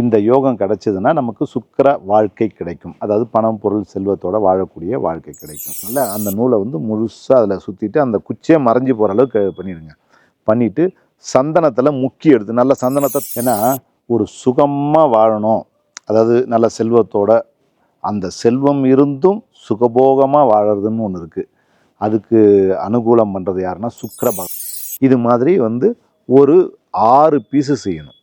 இந்த யோகம் கிடைச்சதுன்னா நமக்கு சுக்கர வாழ்க்கை கிடைக்கும். அதாவது பணம் பொருள் செல்வத்தோட வாழக்கூடிய வாழ்க்கை கிடைக்கும். நல்ல அந்த நூலை வந்து முழுசாக அதில் சுற்றிட்டு அந்த குச்சியை மறைஞ்சு போகிற அளவுக்கு பண்ணிடுங்க. பண்ணிவிட்டு சந்தனத்தில் முக்கி எடுத்து நல்ல சந்தனத்தை ஏன்னா ஒரு சுகமாக வாழணும். அதாவது நல்ல செல்வத்தோட அந்த செல்வம் இருந்தும் சுகபோகமாக வாழறதுன்னு ஒன்று இருக்குது அதுக்கு அனுகூலம் பண்ணுறது யாருன்னா சுக்கர பகவான். இது மாதிரி வந்து ஒரு ஆறு பீஸு செய்யணும்.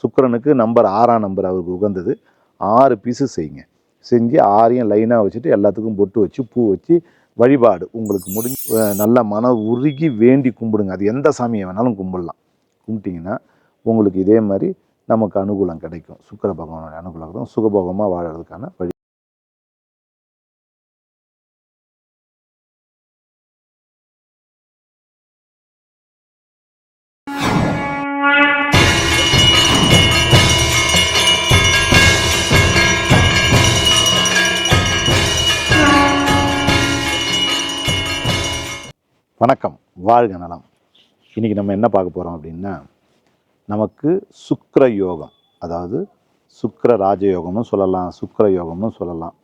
சுக்கிரனுக்கு நம்பர் ஆறாம் நம்பர் அவருக்கு உகந்தது. ஆறு பீஸு செய்யுங்க. செஞ்சு ஆறையும் லைனாக வச்சுட்டு எல்லாத்துக்கும் பொட்டு வச்சு பூ வச்சு வழிபாடு. உங்களுக்கு முடிஞ்சு நல்லா நல்ல மன உருகி வேண்டி கும்பிடுங்க. அது எந்த சாமியை வேணாலும் கும்பிடலாம். கும்பிட்டிங்கன்னா உங்களுக்கு இதே மாதிரி நமக்கு அனுகூலம் கிடைக்கும். சுக்கிர பகவானோட அனுகூலம் தான் சுகபோகமாக வாழறதுக்கான வழி வணக்கம். வாழ்க நலம். இன்றைக்கி நம்ம என்ன பார்க்க போகிறோம் அப்படின்னா நமக்கு சுக்கர யோகம். அதாவது சுக்கர ராஜயோகம்னு சொல்லலாம் சுக்கர யோகம்னு சொல்லலாம்.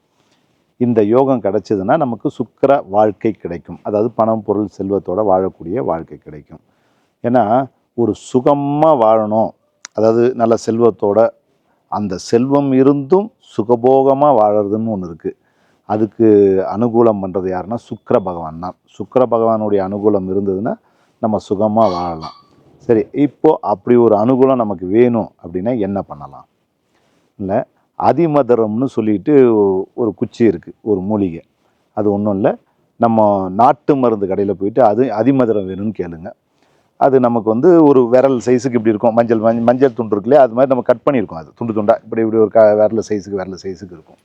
இந்த யோகம் கிடைச்சதுன்னா நமக்கு சுக்கர வாழ்க்கை கிடைக்கும். அதாவது பணம் பொருள் செல்வத்தோட வாழக்கூடிய வாழ்க்கை கிடைக்கும். ஏன்னா ஒரு சுகமாக வாழணும். அதாவது நல்ல செல்வத்தோட அந்த செல்வம் இருந்தும் சுகபோகமாக வாழறதுன்னு ஒன்று இருக்குது அதுக்கு அனுகூலம் பண்ணுறது யாருன்னா சுக்கர பகவான் தான். சுக்கர பகவானுடைய அனுகூலம் இருந்ததுன்னா நம்ம சுகமாக வாழலாம். சரி இப்போது அப்படி ஒரு அனுகூலம் நமக்கு வேணும் அப்படின்னா என்ன பண்ணலாம்? இல்லை அதிமதுரம்னு சொல்லிட்டு ஒரு குச்சி இருக்குது ஒரு மூலிகை. அது ஒன்றும் இல்லை. நம்ம நாட்டு மருந்து கடையில் போயிட்டு அது அதிமதுரம் வேணும்னு கேளுங்க. அது நமக்கு வந்து ஒரு விரல் சைஸுக்கு இப்படி இருக்கும். மஞ்சள் மஞ்சள் மஞ்சள் துண்டு இருக்குல்லையே அது மாதிரி நம்ம கட் பண்ணியிருக்கோம். அது துண்டு துண்டாக இப்படி இப்படி ஒரு க விரல் சைஸுக்கு விரல் சைஸுக்கு இருக்கும்.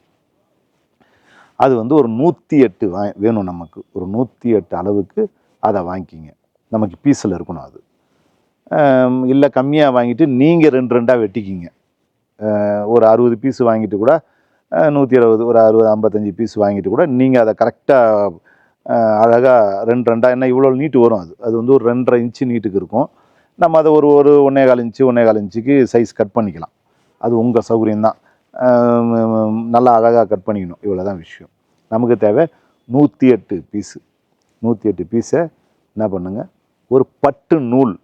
அது வந்து ஒரு நூற்றி எட்டு வா வேணும் நமக்கு. ஒரு நூற்றி எட்டு அளவுக்கு அதை வாங்கிக்கிங்க. நமக்கு பீஸில் இருக்கணும் அது. இல்லை கம்மியாக வாங்கிட்டு நீங்கள் ரெண்டு ரெண்டாக வெட்டிக்கிங்க. ஒரு அறுபது பீஸ் வாங்கிட்டு கூட நூற்றி இருபது ஒரு அறுபது ஐம்பத்தஞ்சு பீஸ் வாங்கிட்டு கூட நீங்கள் அதை கரெக்டாக அழகாக ரெண்டு ரெண்டாக என்ன இவ்வளோ நீட்டு வரும் அது. அது வந்து ஒரு ரெண்டரை இன்ச்சு நீட்டுக்கு இருக்கும். நம்ம அதை ஒரு ஒரு ஒன்றே கால் இன்ச்சு ஒன்றே கால் இன்ச்சுக்கு சைஸ் கட் பண்ணிக்கலாம். அது உங்கள் சௌகரியம் தான் நல்லா அழகாக கட் பண்ணிக்கணும். இவ்வளோ தான் விஷயம். நமக்கு தேவை நூற்றி எட்டு பீஸு நூற்றி எட்டு பீஸை என்ன பண்ணுங்க? ஒரு பட்டு நூல்.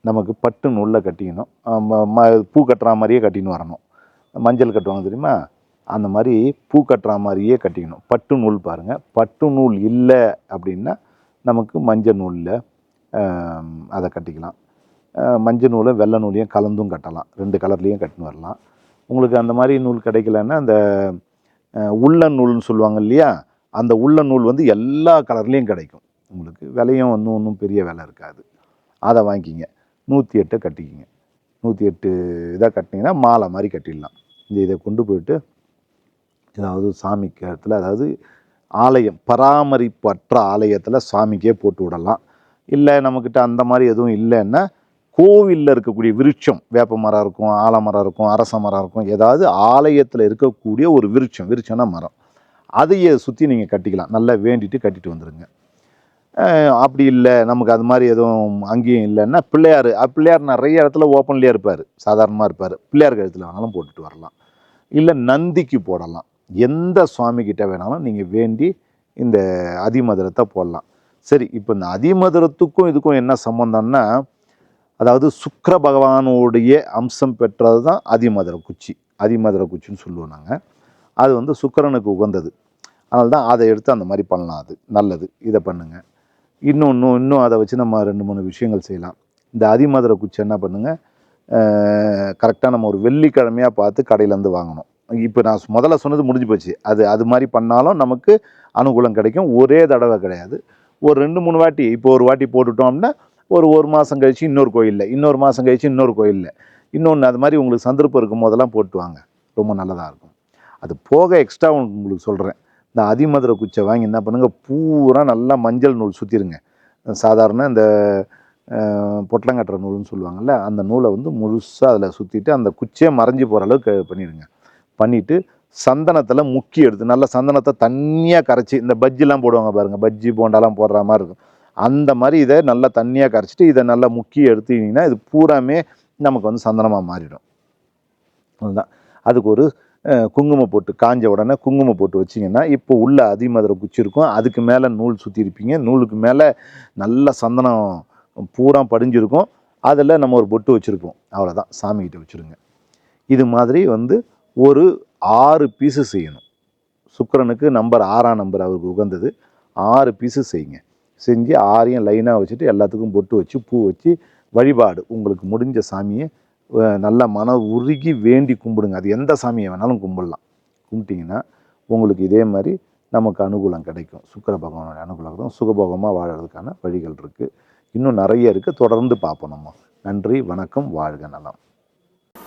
நமக்கு பட்டு நூலில் கட்டிக்கணும். ம- ம- பூ கட்டுற மாதிரியே கட்டின்னு வரணும். மஞ்சள் கட்டுவாங்க தெரியுமா? அந்த மாதிரி பூ கட்டுற மாதிரியே கட்டிக்கணும். பட்டு நூல் பாருங்கள் பட்டு நூல் இல்லை அப்படின்னா நமக்கு மஞ்சள் நூலில் அதை கட்டிக்கலாம். மஞ்சள் நூலை வெள்ளை நூலையும் கலந்தும் கட்டலாம். ரெண்டு கலர்லேயும் கட்டின்னு வரலாம். உங்களுக்கு அந்த மாதிரி நூல் கிடைக்கலன்னா அந்த உள்ள நூல்னு சொல்லுவாங்க இல்லையா? அந்த உள்ள நூல் வந்து எல்லா கலர்லேயும் கிடைக்கும். உங்களுக்கு விலையும் ஒன்றும் ஒன்றும் பெரிய விலை இருக்காது. அதை வாங்கிக்கிங்க. நூற்றி எட்டை கட்டிக்கிங்க. நூற்றி எட்டு இதாக கட்டினீங்கன்னா மாலை மாதிரி கட்டிடலாம். இந்த இதை கொண்டு போயிட்டு ஏதாவது சாமிக்கு இடத்துல அதாவது ஆலயம் பராமரிப்பற்ற ஆலயத்தில் சாமிக்கே போட்டு விடலாம். இல்லை நம்மக்கிட்ட அந்த மாதிரி எதுவும் இல்லைன்னா கோவிலில் இருக்கக்கூடிய விருட்சம் வேப்ப மரம் இருக்கும் ஆலமரம் இருக்கும் அரச மரம் இருக்கும் ஏதாவது ஆலயத்தில் இருக்கக்கூடிய ஒரு விருட்சம் விருட்சம்னா மரம். அதையே சுற்றி நீங்கள் கட்டிக்கலாம். நல்லா வேண்டிட்டு கட்டிட்டு வந்துடுங்க அப்படி இல்லை நமக்கு அது மாதிரி எதுவும் அங்கேயும் இல்லைன்னா பிள்ளையார் பிள்ளையார் நிறைய இடத்துல ஓப்பன்லேயே இருப்பார். சாதாரணமாக இருப்பார். பிள்ளையார் கழுத்தில் வேணாலும் போட்டுட்டு வரலாம். இல்லை நந்திக்கு போடலாம். எந்த சுவாமிக்கிட்ட வேணாலும் நீங்கள் வேண்டி இந்த அதிமதுரத்தை போடலாம். சரி இப்போ இந்த அதிமதுரத்துக்கும் இதுக்கும் என்ன சம்மந்தம்னா அதாவது சுக்கர பகவானுடைய அம்சம் பெற்றது தான் அதிமதுர குச்சி. அதிமதுர குச்சின்னு சொல்லுவோம் நாங்கள் அது வந்து சுக்கரனுக்கு உகந்தது. அதனால தான் அதை எடுத்து அந்த மாதிரி பண்ணலாம் அது. நல்லது. இதை பண்ணுங்கள் இன்னும் இன்னும் இன்னும் அதை வச்சு நம்ம ரெண்டு மூணு விஷயங்கள் செய்யலாம். இந்த அதிமதுர குச்சி என்ன பண்ணுங்கள் கரெக்டாக நம்ம ஒரு வெள்ளிக்கிழமையாக பார்த்து கடையிலேருந்து வாங்கணும். இப்போ நான் முதல்ல சொன்னது முடிஞ்சு போச்சு. அது அது மாதிரி பண்ணாலும் நமக்கு அனுகூலம் கிடைக்கும். ஒரே தடவை கிடையாது. ஒரு ரெண்டு மூணு வாட்டி இப்போ ஒரு வாட்டி போட்டுட்டோம் அப்படின்னா ஒரு ஒரு மாதம் கழித்து இன்னொரு கோயிலில் இன்னொரு மாதம் கழித்து இன்னொரு கோயிலில். இன்னொன்று அது மாதிரி உங்களுக்கு சந்தர்ப்பம் இருக்கும் போதெல்லாம் போட்டு வாங்க. ரொம்ப நல்லதாக இருக்கும். அது போக எக்ஸ்ட்ரா உங்களுக்கு சொல்கிறேன் இந்த அதிமதுரை குச்சை வாங்கி என்ன பண்ணுங்கள் பூரா நல்லா மஞ்சள் நூல் சுற்றிருங்க சாதாரண இந்த பொட்டலங்கட்டுற நூல்னு சொல்லுவாங்கள்ல அந்த நூலை வந்து முழுசாக அதில் சுற்றிட்டு அந்த குச்சியை மறைஞ்சு போகிற அளவுக்கு பண்ணிடுங்க. பண்ணிவிட்டு சந்தனத்தில் முக்கி எடுத்து நல்ல சந்தனத்தை தண்ணியாக கரைச்சி இந்த பஜ்ஜிலாம் போடுவாங்க பாருங்கள் பஜ்ஜி போண்டாலாம் போடுற மாதிரி இருக்கும். அந்த மாதிரி இதை நல்லா தண்ணியாக கரைச்சிட்டு இதை நல்லா முக்கி எடுத்துக்கிட்டிங்கன்னா இது பூராமே நமக்கு வந்து சந்தனமாக மாறிடும். அதுதான் அதுக்கு ஒரு குங்குமம் போட்டு காஞ்ச உடனே குங்குமம் போட்டு வச்சிங்கன்னா இப்போ உள்ள அதிமதுரை குச்சி இருக்கும். அதுக்கு மேலே நூல் சுற்றி இருப்பீங்க. நூலுக்கு மேலே நல்ல சந்தனம் பூரா படிஞ்சிருக்கும். அதில் நம்ம ஒரு பொட்டு வச்சுருப்போம். அவ்வளோதான் சாமிகிட்ட வச்சுருங்க. இது மாதிரி வந்து ஒரு ஆறு பீஸு செய்யணும். சுக்கிரனுக்கு நம்பர் ஆறாம் நம்பர் அவருக்கு உகந்தது. ஆறு பீஸு செய்யுங்க. செஞ்சு ஆரியம் லைனாக வச்சுட்டு எல்லாத்துக்கும் பொட்டு வச்சு பூ வச்சு வழிபாடு. உங்களுக்கு முடிஞ்ச சாமியை நல்லா நல்ல மன உருகி வேண்டி கும்பிடுங்க. அது எந்த சாமியை வேணாலும் கும்பிடலாம். கும்பிட்டிங்கன்னா உங்களுக்கு இதே மாதிரி நமக்கு அனுகூலம் கிடைக்கும். சுக்கர பகவானோட அனுகூலம் சுகபோகமாக வாழறதுக்கான வழிகள் இருக்குது இன்னும் நிறைய இருக்குது தொடர்ந்து பார்ப்போம் நம்ம. நன்றி வணக்கம் வாழ்க நலம்.